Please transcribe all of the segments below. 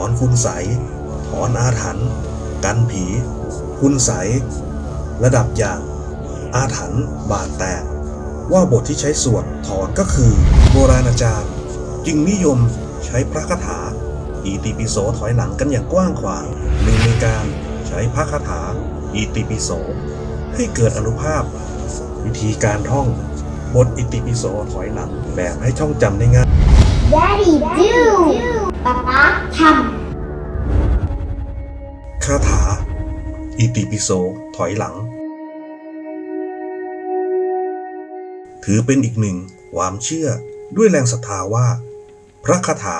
อนคุณใสถอนอาถรรพ์กันผี คุณใส ระดับอย่าง อาถรรพ์บาดแตก ว่าบทที่ใช้สวดถอนก็คือโบราณอาจารย์ จึงนิยมใช้พระคาถา อีติปิโสถอยหลังกันอย่างกว้างขวางหนึ่งในการใช้พระคาถา อีติปิโส ให้เกิดอนุภาพ วิธีการท่องบทอิติปิโสถอยหลังแบบให้ท่องจำได้ง่าย Daddy do ป๊าป๊าทคาถา อิติปิโสถอยหลัง ถือเป็นอีกหนึ่งความเชื่อด้วยแรงศรัทธาว่า พระคาถา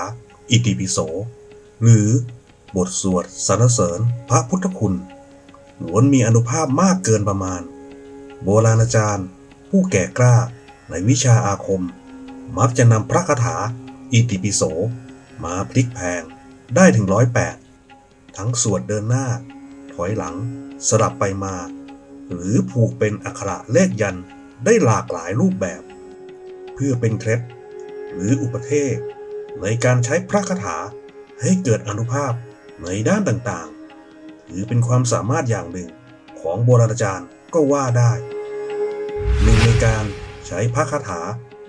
อิติปิโส หรือบทสวดสรรเสริญพระพุทธคุณล้วนมีอนุภาพมากเกินประมาณ โบราณอาจารย์ ผู้แก่กล้าในวิชาอาคม มักจะนำพระคาถา อิติปิโส มาพลิกแพง ได้ถึงร้อยแปดทั้งสวดเดินหน้า ถอยหลัง สลับไปมา หรือผูกเป็นอักขระเลขยันได้หลากหลายรูปแบบ เพื่อเป็นเคล็ดหรืออุปเทศ ในการใช้พระคาถาให้เกิดอนุภาพในด้านต่างๆถือเป็นความสามารถอย่างหนึ่งของโบราณอาจารย์ก็ว่าได้หนึ่งในการใช้พระคาถา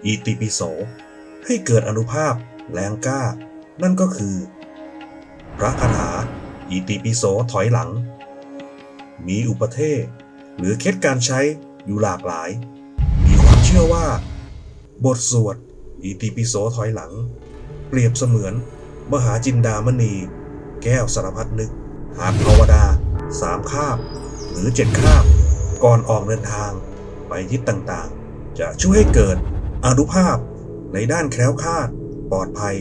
อิติปิโส ให้เกิดอนุภาพแรงกล้า นั่นก็คือ พระคาถา อิติปิโสถอยหลัง มีอุปเทศหรือเคล็ดการใช้อยู่หลากหลาย มีความเชื่อว่า บทสวด อิติปิโสถอยหลัง เปรียบเสมือน มหาจินดามณี แก้วสารพัดนึก หากภาวดาสามคาบ หรือเจ็ดคาบ ก่อนออกเดินทาง ไปทิศต่างๆ จะช่วยให้เกิดอนุภาพในด้านแคล้วคลาดปลอดภัย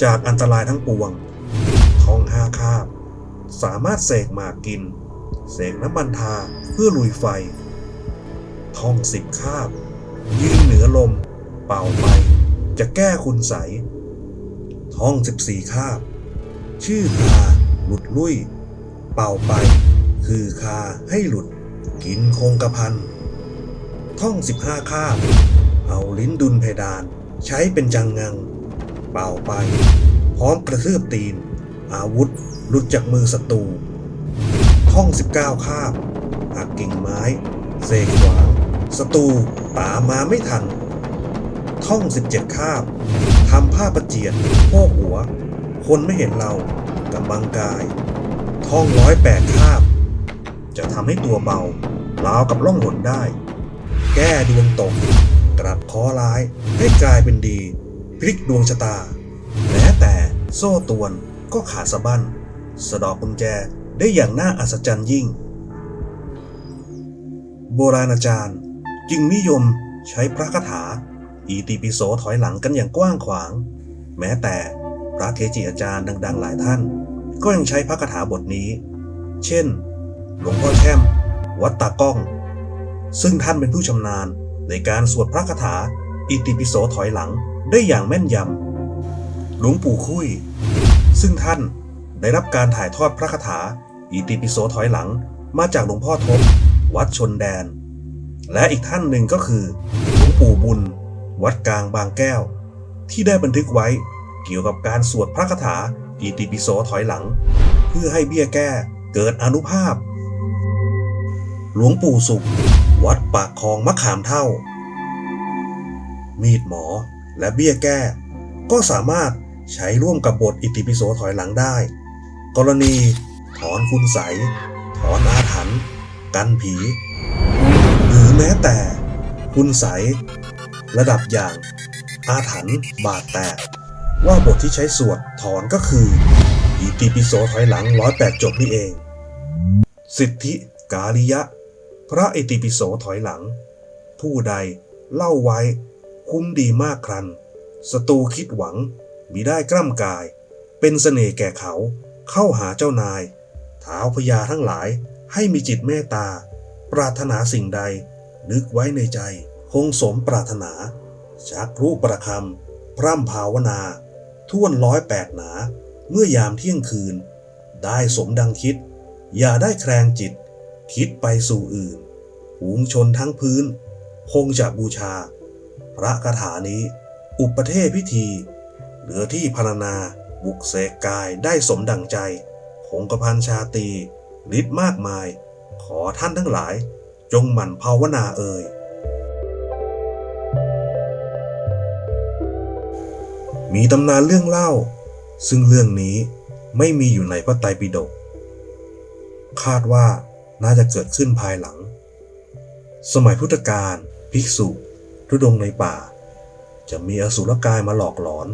จากอันตรายทั้งปวงท่องห้าคาบ สามารถเสกหมากกิน เสกน้ำมันทาเพื่อลุยไฟ ท่องสิบคาบ ยืนเหนือลม เป่าไป จะแก้คุณใส ท่องสิบสี่คาบ ชื่อคาหลุดลุ่ยเป่าไป คือคาให้หลุด กินคงกระพัน ท่องสิบห้าคาบ เอาลิ้นดุลเพดาน ใช้เป็นจังงัง เป่าไป พร้อมกระทืบตีน อาวุธหลุดจากมือศัตรูท่อง 19 คาบหักกิ่งไม้เสกขวางศัตรูตามมาไม่ทัน ท่อง 17 คาบทำผ้าประเจียดโพกหัว คนไม่เห็นเรากำบังกาย ท่องร้อยแปดคาบ จะทำให้ตัวเบาราวกับล่องหนได้ แก้ดวงตกกลับคอร้ายให้กลายเป็นดี พลิกดวงชะตา แม้แต่โซ่ตวนก็ขาดสะบั้นสะดอกกุญแจได้อย่างน่าอัศจรรย์ยิ่ง โบราณอาจารย์จึงนิยมใช้พระคาถา อีติปิโสถอยหลังกันอย่างกว้างขวาง แม้แต่พระเกจิอาจารย์ดัง ๆ หลายท่าน ก็ยังใช้พระคาถาบทนี้ เช่น หลวงพ่อแช่ม วัดตากล้อง ซึ่งท่านเป็นผู้ชำนาญในการสวดพระคาถาอิติปิโสถอยหลัง ได้อย่างแม่นยำ หลวงปู่คุย ซึ่งท่านได้รับการถ่ายทอดพระคาถา อิติปิโสถอยหลังมาจากหลวงพ่อทบ วัดชนแดน และอีกท่านหนึ่งก็คือ หลวงปู่บุญ วัดกลางบางแก้ว ที่ได้บันทึกไว้เกี่ยวกับการสวดพระคาถา อิติปิโสถอยหลัง เพื่อให้เบี้ยแก้เกิดอนุภาพ หลวงปู่สุข วัดปากคลองมะขามเท่า มีดหมอ และเบี้ยแก้ ก็สามารถใช้ร่วมกับบทอิติปิโสถอยหลังได้ กรณี ถอนคุณใสยถอนอาถรรพ์กันผี หรือแม้แต่ คุณใสยระดับอย่าง อาถรรพ์บาดแตก ว่าบทที่ใช้สวดถอนก็คืออิติปิโสถอยหลังร้อยแปดจบนี่เอง สิทธิกาลิยะ พระอิติปิโสถอยหลัง ผู้ใดเล่าไว้ คุ้มดีมากครันศัตรูคิดหวังมิได้กล้ำกาย เป็นเสน่ห์แก่เขาเข้าหาเจ้านายเท้าวพญาทั้งหลายให้มีจิตเมตตา ปรารถนาสิ่งใด นึกไว้ในใจ คงสมปรารถนา ชักพลุประคำ พร่ำภาวนา ท่วนร้อยแปดหนา เมื่อยามเที่ยงคืน ได้สมดังคิด อย่าได้แคลงจิต คิดไปสู่อื่นฝูงชนทั้งพื้น คงจะบูชา พระคาถานี้ อุปเทศพิธี เหลือที่พรรณนาบุกเสกกายได้สมดังใจคงกระพันชาตีฤทธิ์มากมาย ขอท่านทั้งหลาย จงหมั่นภาวนาเอ่ยมีตำนานเรื่องเล่า ซึ่งเรื่องนี้ไม่มีอยู่ในพระไตรปิฎกคาดว่าน่าจะเกิดขึ้นภายหลัง สมัยพุทธกาลภิกษุ ทุดงในป่า จะมีอสุรกายมาหลอกหลอน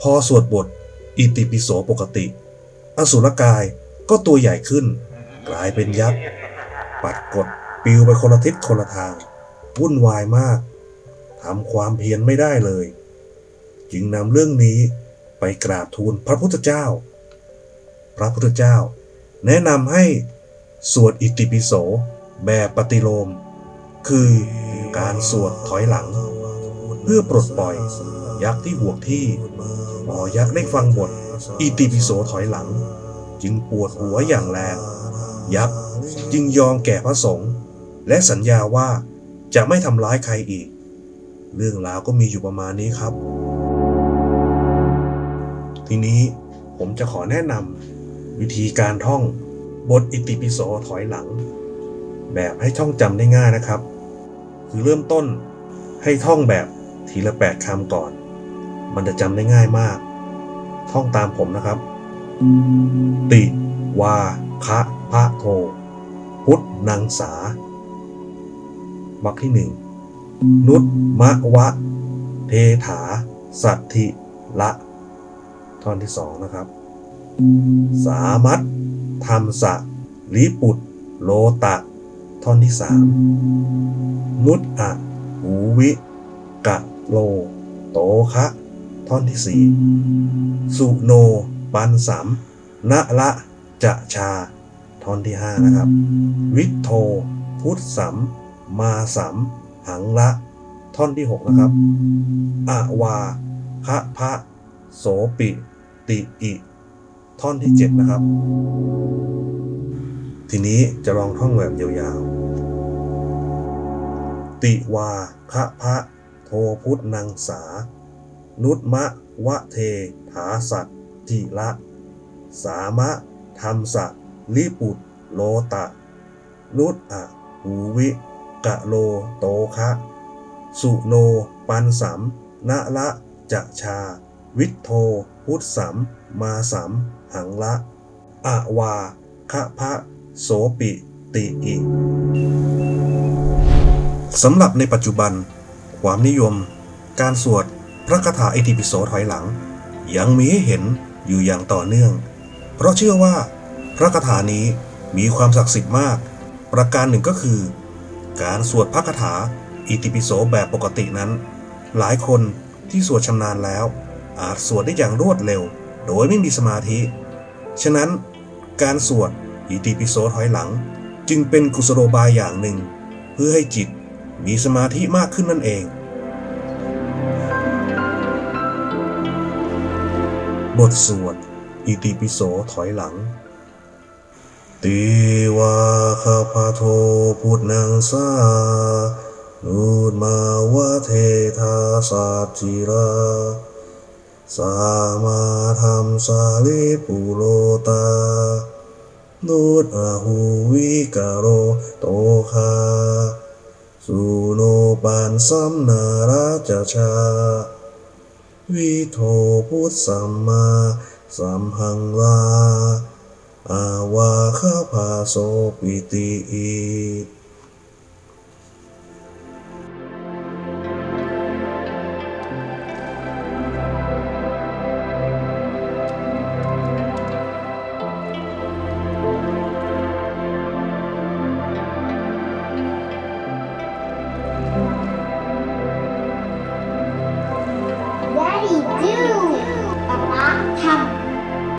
พอสวดบท อิติปิโสปกติ อสุรกายก็ตัวใหญ่ขึ้น กลายเป็นยักษ์ ปัดกดปิวไปคนละทิศคนละทาง วุ่นวายมากทำความเพียรไม่ได้เลย จึงนำเรื่องนี้ไปกราบทูลพระพุทธเจ้า พระพุทธเจ้า แนะนำให้สวดอิติปิโสแบบปฏิโลม คือ การสวดถอยหลัง เพื่อปลดปล่อย ยักษ์ที่ห่วงที่พอยักษ์ได้ฟังบทอิติปิโสถอยหลัง จึงปวดหัวอย่างแรง ยักษ์จึงยอมแก่พระสงฆ์และสัญญาว่าจะไม่ทำร้ายใครอีก เรื่องราวก็มีอยู่ประมาณนี้ครับ ทีนี้ผมจะขอแนะนำวิธีการท่องบทอิติปิโสถอยหลัง แบบให้ท่องจำได้ง่ายนะครับ คือเริ่มต้นให้ท่องแบบทีละแปดคำก่อน มันจะจำได้ง่ายมาก ท่องตามผมนะครับ ติ วาคะพระโท พุทนังสาวรรคที่หนึ่ง นุตมะวะ เทถา สัตถิละ ท่อนที่สองนะครับ สามัตธรรมสะลิปุตโลตะ ท่อนที่สามนุตอะหูวิกะโล โตคะ ท่อนที่สี่สุโน ปันสัมณละจะชา ท่อนที่ห้านะครับ วิทโท พุทธสัม มาสัม หังละ ท่อนที่หกนะครับอาวาคะพะโสปิ ติอิ ท่อนที่เจ็ดนะครับ ทีนี้จะลองท่องแบบยาวๆ ติวาคะพะโทพุทนังสา นุตมะวะเทถาสัตทิละ สามะธรรมสะลิปุตโลตะ นุตอะหูวิกะโลโตคะ สุโนปันสัมณละจะชา วิทโทพุทธสัมมาสัมหังละอาวาคะพะ โสปิติอิสำหรับในปัจจุบัน ความนิยม การสวดพระคาถาอิติปิโสถอยหลัง ยังมีให้เห็นอยู่อย่างต่อเนื่อง เพราะเชื่อว่า พระคาถานี้มีความศักดิ์สิทธิ์มาก ประการหนึ่งก็คือ การสวดพระคาถาอิติปิโสแบบปกตินั้น หลายคนที่สวดชำนาญแล้ว อาจสวดได้อย่างรวดเร็ว โดยไม่มีสมาธิ ฉะนั้นการสวด อิติปิโสถอยหลัง จึงเป็นกุศโลบายอย่างหนึ่ง เพื่อให้จิตมีสมาธิมากขึ้นนั่นเอง บทสวด อิติปิโสถอยหลังติวาคาพาโทพุทธนังสานุตมาวะเทธาสัจจิราสามาธรรมสาลิปุโลตา นุตอาหูวิกาโรโตคาสุโนปันสัมนาราจชา วิโทพุทธสัมมาสัมหังลา อาวาคาพาโสปิติอิ